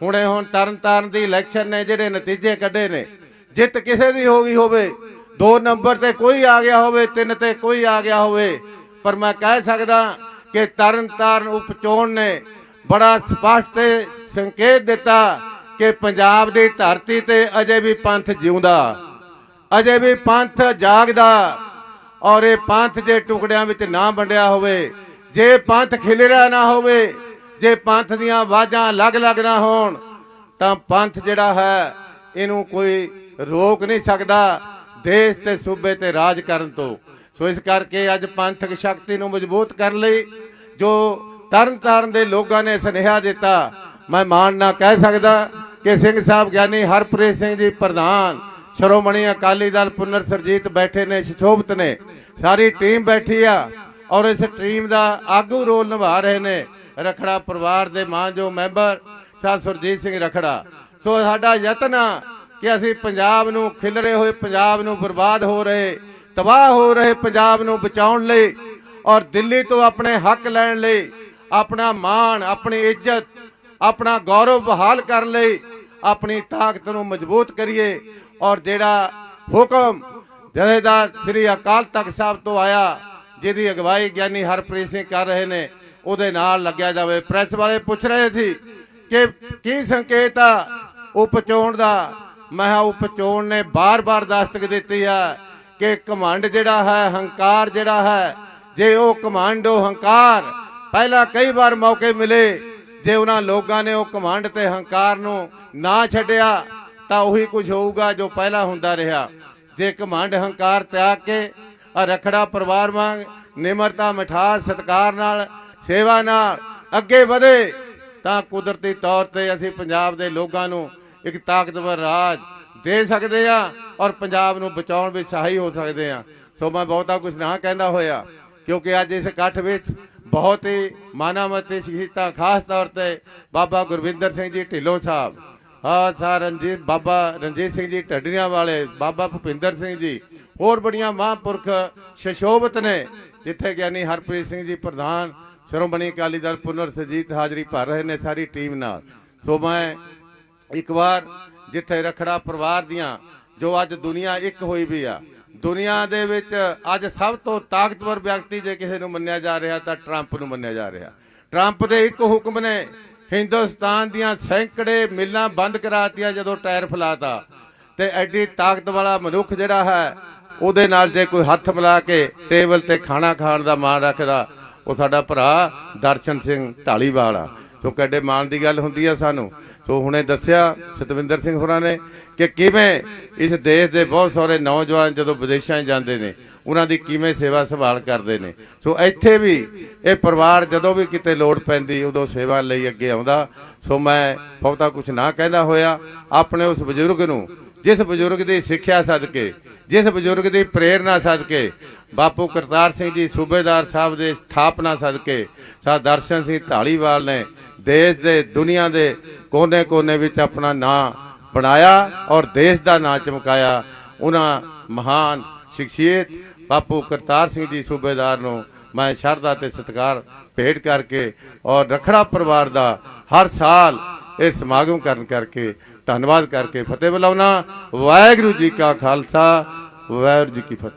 ਹੁਣੇ ਹੁਣ ਤਰਨਤਾਰਨ ਦੀ ਇਲੈਕਸ਼ਨ ਨੇ, ਜਿਹੜੇ ਨਤੀਜੇ ਕੱਢੇ ਨੇ, ਜਿੱਤ ਕਿਸੇ ਦੀ ਹੋ ਗਈ ਹੋਵੇ, ਦੋ ਨੰਬਰ ਤੇ ਕੋਈ ਆ ਗਿਆ ਹੋਵੇ, ਤਿੰਨ ਤੇ ਕੋਈ ਆ ਗਿਆ ਹੋਵੇ, ਪਰ ਮੈਂ ਕਹਿ ਸਕਦਾ ਕਿ ਤਰਨਤਾਰਨ ਉਪਚੋਣ ਨੇ ਬੜਾ ਸਪਸ਼ਟ ਤੇ ਸੰਕੇਤ ਦਿੱਤਾ ਕਿ ਪੰਜਾਬ ਦੀ ਧਰਤੀ ਤੇ ਅਜੇ ਵੀ ਪੰਥ ਜਿਉਂਦਾ, ਅਜੇ ਵੀ ਪੰਥ ਜਾਗਦਾ ਔਰ ਇਹ ਪੰਥ ਜੇ ਟੁਕੜਿਆਂ ਵਿੱਚ ਨਾ ਵੰਡਿਆ ਹੋਵੇ, ਜੇ ਪੰਥ ਖਿਲਰਿਆ ਨਾ ਹੋਵੇ ਜੇ ਪੰਥ ਦੀਆਂ ਆਵਾਜ਼ਾਂ ਅਲੱਗ-ਅਲੱਗ ਨਾ ਹੋਣ, ਤਾਂ ਪੰਥ ਜਿਹੜਾ ਹੈ, ਇਹਨੂੰ ਕੋਈ ਰੋਕ ਨਹੀਂ ਸਕਦਾ ਦੇਸ਼ ਤੇ ਸੂਬੇ ਤੇ ਰਾਜ ਕਰਨ ਤੋਂ। ਸੋ ਇਸ ਕਰਕੇ ਅੱਜ ਪੰਥਕ ਸ਼ਕਤੀ ਨੂੰ ਮਜ਼ਬੂਤ ਕਰਨ ਲਈ ਜੋ ਤਰਨ ਤਾਰਨ ਦੇ ਲੋਕਾਂ ਨੇ ਸੁਨੇਹਾ ਦਿੱਤਾ, ਮੈਂ ਮਾਣ ਨਾ ਕਹਿ ਸਕਦਾ ਕਿ ਸਿੰਘ ਸਾਹਿਬ ਗਿਆਨੀ ਹਰਪ੍ਰੀਤ ਸਿੰਘ ਜੀ ਪ੍ਰਧਾਨ, ਸ਼੍ਰੋਮਣੀ ਅਕਾਲੀ ਦਲ ਪੁਨਰ ਸਰਜੀਤ ਬੈਠੇ ਨੇ, ਸ਼ਿਸ਼ੋਭਤ ਨੇ। ਸਾਰੀ ਟੀਮ ਬੈਠੀ ਆ ਔਰ ਇਸ ਟੀਮ ਦਾ ਆਗੂ ਰੋਲ ਨਿਭਾ ਰਹੇ ਨੇ। ਰਖੜਾ ਪਰਿਵਾਰ ਦੇ ਮਾਨਯੋਗ ਮੈਂਬਰ ਸਾ ਸੁਰਜੀਤ ਸਿੰਘ ਰਖੜਾ। ਸੋ ਸਾਡਾ ਯਤਨ ਆ ਕਿ ਅਸੀਂ ਪੰਜਾਬ ਨੂੰ ਖਿਲਰੇ ਹੋਏ, ਪੰਜਾਬ ਨੂੰ ਬਰਬਾਦ ਹੋ ਰਹੇ, ਤਬਾਹ ਹੋ ਰਹੇ ਪੰਜਾਬ ਨੂੰ ਬਚਾਉਣ ਲਈ ਔਰ ਦਿੱਲੀ ਤੋਂ ਆਪਣੇ ਹੱਕ ਲੈਣ ਲਈ, ਆਪਣਾ ਮਾਣ, ਆਪਣੀ ਇੱਜ਼ਤ, ਆਪਣਾ ਗੌਰਵ ਬਹਾਲ ਕਰਨ ਲਈ ਆਪਣੀ ਤਾਕਤ ਨੂੰ ਮਜ਼ਬੂਤ ਕਰੀਏ ਔਰ ਜਿਹੜਾ ਹੁਕਮ ਜਥੇਦਾਰ ਸ੍ਰੀ ਅਕਾਲ ਤਖਤ ਸਾਹਿਬ ਤੋਂ ਆਇਆ, ਜਿਹਦੀ ਅਗਵਾਈ ਗਿਆਨੀ ਹਰਪ੍ਰੀਤ ਸਿੰਘ ਕਰ ਰਹੇ ਨੇ ਉਹਦੇ ਨਾਲ ਲੱਗਿਆ ਜਾਵੇ। ਪ੍ਰੈਸ ਵਾਲੇ ਪੁੱਛ ਰਹੇ ਸੀ ਕਿ ਕੀ ਸੰਕੇਤ ਆ ਉਪ ਚੋਣ ਦਾ? ਮੈਂ ਉਪ ਚੋਣ ਨੇ ਬਾਰ-ਬਾਰ ਦਸਤਕ ਦਿੱਤੀ ਆ ਕਿ ਘਮੰਡ ਜਿਹੜਾ ਹੈ, ਹੰਕਾਰ ਜਿਹੜਾ ਹੈ, ਜੇ ਉਹ ਘਮੰਡ ਹੰਕਾਰ। ਪਹਿਲਾਂ ਕਈ ਵਾਰ ਮੌਕੇ ਮਿਲੇ, ਜੇ ਉਹਨਾਂ ਲੋਕਾਂ ਨੇ ਉਹ ਘਮੰਡ ਤੇ ਹੰਕਾਰ ਨੂੰ ਨਾ ਛੱਡਿਆ, ਤਾਂ ਉਹੀ ਕੁਝ ਹੋਊਗਾ ਜੋ ਪਹਿਲਾਂ ਹੁੰਦਾ ਰਿਹਾ। ਜੇ ਘਮੰਡ, ਹੰਕਾਰ ਤਿਆਗ ਕੇ ਆ ਰਖੜਾ ਪਰਿਵਾਰ ਵਾਂਗ ਨਿਮਰਤਾ, ਮਿਠਾਸ, ਸਤਕਾਰ ਨਾਲ ਸੇਵਾ ਨਾਲ ਅੱਗੇ ਵਧੇ ਤਾਂ ਕੁਦਰਤੀ ਤੌਰ ਤੇ ਅਸੀਂ ਪੰਜਾਬ ਦੇ ਲੋਕਾਂ ਨੂੰ ਇੱਕ ਤਾਕਤਵਰ ਰਾਜ ਦੇ ਸਕਦੇ ਆ ਔਰ ਪੰਜਾਬ ਨੂੰ ਬਚਾਉਣ ਵਿੱਚ ਸਹਾਈ ਹੋ ਸਕਦੇ ਆ ਸੋ ਮੈਂ ਬਹੁਤਾ ਕੁਝ ਨਾ ਕਹਿੰਦਾ ਹੋਇਆ, ਕਿਉਂਕਿ ਅੱਜ ਇਸ ਇਕੱਠ ਵਿੱਚ ਬਹੁਤ ਹੀ ਮਾਨਾਮਤੀ ਸ਼ਹੀਦਾਂ ਖਾਸ ਤੌਰ ਤੇ ਬਾਬਾ ਗੁਰਵਿੰਦਰ ਸਿੰਘ ਜੀ ਢਿੱਲੋਂ ਸਾਹਿਬ, ਹਾਂ, ਸਾ ਰਣਜੀਤ, ਬਾਬਾ ਰਣਜੀਤ ਸਿੰਘ ਜੀ ਢੱਡਰੀਆਂ ਵਾਲੇ, ਬਾਬਾ ਭੁਪਿੰਦਰ ਸਿੰਘ ਜੀ ਹੋਰ ਬੜੀਆਂ ਮਹਾਂਪੁਰਖ ਸ਼ਸ਼ੋਭਤ ਨੇ, ਜਿੱਥੇ ਗਿਆਨੀ ਹਰਪ੍ਰੀਤ ਸਿੰਘ ਜੀ ਪ੍ਰਧਾਨ, ਸ਼੍ਰੋਮਣੀ ਅਕਾਲੀ ਦਲ ਪੁਨਰ ਸਰਜੀਤ ਹਾਜ਼ਰੀ ਭਰ ਰਹੇ ਨੇ ਸਾਰੀ ਟੀਮ ਨਾਲ। ਸੋ ਮੈਂ ਇੱਕ ਵਾਰ ਜਿੱਥੇ ਰਖੜਾ ਪਰਿਵਾਰ ਦੀਆਂ, ਜੋ ਅੱਜ ਦੁਨੀਆ ਇੱਕ ਹੋਈ ਵੀ ਆ, ਦੁਨੀਆ ਦੇ ਵਿੱਚ ਅੱਜ ਸਭ ਤੋਂ ਤਾਕਤਵਰ ਵਿਅਕਤੀ ਜੇ ਕਿਸੇ ਨੂੰ ਮੰਨਿਆ ਜਾ ਰਿਹਾ, ਤਾਂ ਟਰੰਪ ਨੂੰ ਮੰਨਿਆ ਜਾ ਰਿਹਾ। ਟਰੰਪ ਦੇ ਇੱਕ ਹੁਕਮ ਨੇ, ਹਿੰਦੁਸਤਾਨ ਦੀਆਂ ਸੈਂਕੜੇ ਮਿਲਾਂ ਬੰਦ ਕਰਾਤੀਆਂ ਜਦੋਂ ਟਾਇਰ ਫਲਾਤਾ। ਤੇ ਐਡੀ ਤਾਕਤ ਵਾਲਾ ਮਨੁੱਖ ਜਿਹੜਾ ਹੈ ਉਹਦੇ ਨਾਲ ਜੇ ਕੋਈ ਹੱਥ ਮਿਲਾ ਕੇ ਟੇਬਲ ਤੇ ਖਾਣਾ ਖਾਣ ਦਾ ਮਾਣ ਰੱਖਦਾ, ਉਹ ਸਾਡਾ ਭਰਾ ਦਰਸ਼ਨ ਸਿੰਘ ਢਾਲੀਵਾਲ ਆ। ਸੋ ਕਿੱਡੇ ਮਾਣ ਦੀ ਗੱਲ ਹੁੰਦੀ ਆ ਸਾਨੂੰ। ਸੋ ਹੁਣੇ ਦੱਸਿਆ ਸਤਵਿੰਦਰ ਸਿੰਘ ਹੋਰਾਂ ਨੇ ਕਿ ਕਿਵੇਂ ਇਸ ਦੇਸ਼ ਦੇ ਬਹੁਤ ਸਾਰੇ ਨੌਜਵਾਨ ਜਦੋਂ ਵਿਦੇਸ਼ਾਂ 'ਚ ਜਾਂਦੇ ਨੇ, ਉਹਨਾਂ ਦੀ ਕਿਵੇਂ ਸੇਵਾ ਸੰਭਾਲ ਕਰਦੇ ਨੇ। ਸੋ ਇੱਥੇ ਵੀ ਇਹ ਪਰਿਵਾਰ ਜਦੋਂ ਵੀ ਕਿਤੇ ਲੋੜ ਪੈਂਦੀ, ਉਦੋਂ ਸੇਵਾ ਲਈ ਅੱਗੇ ਆਉਂਦਾ। ਸੋ ਮੈਂ ਬਹੁਤਾ ਕੁਝ ਨਾ ਕਹਿੰਦਾ ਹੋਇਆ। ਆਪਣੇ ਉਸ ਬਜ਼ੁਰਗ ਨੂੰ ਜਿਸ ਬਜ਼ੁਰਗ ਦੀ ਸਿੱਖਿਆ ਸਦਕੇ, ਜਿਸ ਬਜ਼ੁਰਗ ਦੀ ਪ੍ਰੇਰਣਾ ਸਦਕੇ, ਬਾਪੂ ਕਰਤਾਰ ਸਿੰਘ ਜੀ ਸੂਬੇਦਾਰ ਸਾਹਿਬ ਦੇ ਸਥਾਪਨਾ ਸਦਕੇ, ਸਾ ਦਰਸ਼ਨ ਸਿੰਘ ਢਾਲੀਵਾਲ ਨੇ ਦੇਸ਼ ਦੇ, ਦੁਨੀਆ ਦੇ ਕੋਨੇ-ਕੋਨੇ ਵਿੱਚ ਆਪਣਾ ਨਾਂ ਬਣਾਇਆ ਔਰ ਦੇਸ਼ ਦਾ ਨਾਂ ਚਮਕਾਇਆ। ਉਹਨਾਂ ਮਹਾਨ ਸ਼ਖਸੀਅਤ ਬਾਪੂ ਕਰਤਾਰ ਸਿੰਘ ਜੀ ਸੂਬੇਦਾਰ ਨੂੰ ਮੈਂ ਸ਼ਰਧਾ ਤੇ ਸਤਿਕਾਰ ਭੇਟ ਕਰਕੇ ਔਰ ਰਖੜਾ ਪਰਿਵਾਰ ਦਾ ਹਰ ਸਾਲ ਇਹ ਸਮਾਗਮ ਕਰਨ ਕਰਕੇ ਧੰਨਵਾਦ ਕਰਕੇ ਫਤਿਹ ਬੁਲਾਉਣਾ। ਵਾਹਿਗੁਰੂ ਜੀ ਕਾ ਖਾਲਸਾ, ਵਾਹਿਗੁਰੂ ਜੀ ਕੀ ਫਤਿਹ।